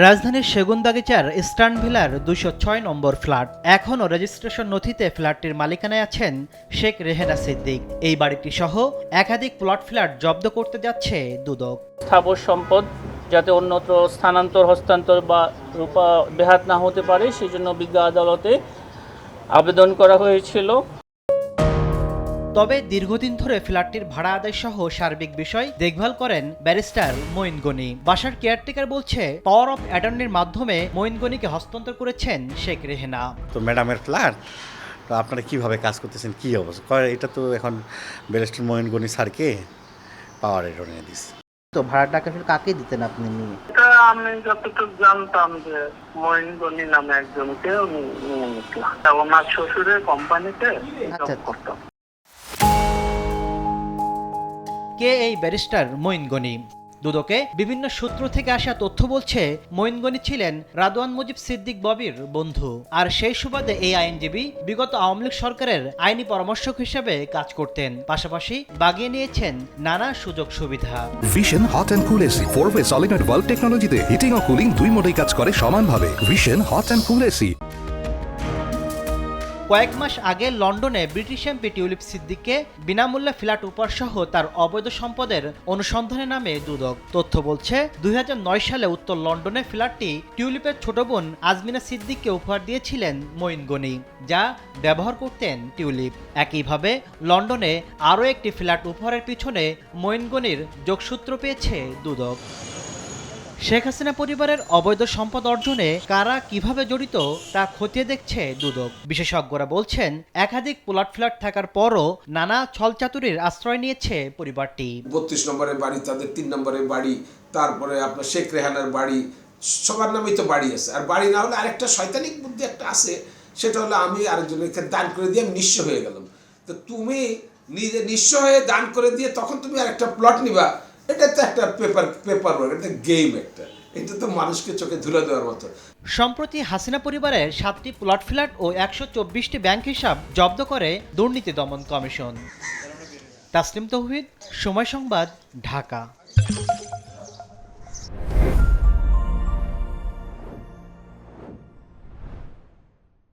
রাজধানীর সেগুনদাগিচার ইস্টার্ন ভিলার দুশো ছয় নম্বর ফ্ল্যাট। এখনও রেজিস্ট্রেশন নথিতে ফ্ল্যাটটির মালিকানায় আছেন শেখ রেহেনা সিদ্দিক। এই বাড়িটি সহ একাধিক প্লট ফ্ল্যাট জব্দ করতে যাচ্ছে দুদক। স্থাবর সম্পদ যাতে অন্যত্র স্থানান্তর, হস্তান্তর বা রূপা বেহাত না হতে পারে, সেজন্য বিজ্ঞ আদালতে আবেদন করা হয়েছিল। তবে দীর্ঘদিন ধরে ফ্ল্যাটটির ভাড়া আদায় সহ সার্বিক বিষয় দেখভাল করেন ব্যারিস্টার মঈন গনি বাসার কেয়ারটেকার বলছে পাওয়ার অফ অ্যাটর্নির মাধ্যমে মঈন গনিকে হস্তান্তর করেছেন শেখ রেহেনা। তো ম্যাডামের ফ্ল্যাট তো আপনারা কীভাবে কাজ করতেছেন কি অবস্থা? কয় এটা তো এখন ব্যারিস্টার মোহিন গনি স্যারকে পাওয়ার এনে দিস তো ভাড়াটা আসলে কাকে দিতেন আপনি নিয়ে? এটা আমি যতটুকু জানতাম যে মহিন গনি নামে একজনকে উনি নিয়ে ওনার শ্বশুরের কোম্পানিতে আচ্ছা। জব করতাম কে এই ব্যারিস্টার মঈন গনি দুদকে বিভিন্ন সূত্র থেকে আসা তথ্য বলছে মঈন গনি ছিলেন রাদওয়ান মুজিব সিদ্দিক ববির বন্ধু। আর সেই সুবাদে এই আইনজীবী বিগত আওয়ামী লীগ সরকারের আইনি পরামর্শক হিসেবে কাজ করতেন। পাশাপাশি বাগিয়ে নিয়েছেন নানা সুযোগ সুবিধা। Vision hot and cool AC four way solenoid valve টেকনোলজিতে হিটিং ও কুলিং দুই মোডেই কাজ করে সমানভাবে। Vision hot and cool AC কয়েক মাস আগে লন্ডনে ব্রিটিশ এমপি টিউলিপ সিদ্দিককে বিনামূল্যে ফ্ল্যাট উপহার সহ তার অবৈধ সম্পদের অনুসন্ধানে নামে দুদক। তথ্য বলছে, দুই হাজার নয় সালে উত্তর লন্ডনে ফ্ল্যাটটি টিউলিপের ছোট বোন আজমিনা সিদ্দিককে উপহার দিয়েছিলেন মঈন গনি যা ব্যবহার করতেন টিউলিপ। একইভাবে, লন্ডনে আরও একটি ফ্ল্যাট উপহারের পিছনে মঈন গনির যোগসূত্র পেয়েছে দুদক। শেখ হাসিনা পরিবারের অবৈধ সম্পদ অর্জনে কারা কীভাবে জড়িত তা খতিয়ে দেখছে দুদক। বিশেষজ্ঞরা বলছেন, একাধিক প্লট ফ্ল্যাট থাকার পরও নানা ছলচাতুরির আশ্রয় নিয়েছে পরিবারটি। বত্রিশ নম্বরের বাড়ি, তাদের তিন নম্বরের বাড়ি, তারপরে আপনার শেখ রেহানার বাড়ি, সবার নামেই তো বাড়ি আছে। আর বাড়ি না হলে আরেকটা শয়তানিক বুদ্ধি একটা আছে, সেটা হলো আমি আরেকজনকে দান করে দিয়ে আমি নিঃস্ব হয়ে গেলাম। তো তুমি নিজে নিঃস্ব হয়ে দান করে দিয়ে তখন তুমি আরেকটা প্লট নিবা মানুষকে চোখে ধুলে দেওয়ার মতো। সম্প্রতি হাসিনা পরিবারের সাতটি প্লট ফ্ল্যাট ও একশো চব্বিশটি ব্যাংক হিসাব জব্দ করে দুর্নীতি দমন কমিশন। তাসলিম তৌহিদ, সময় সংবাদ, ঢাকা।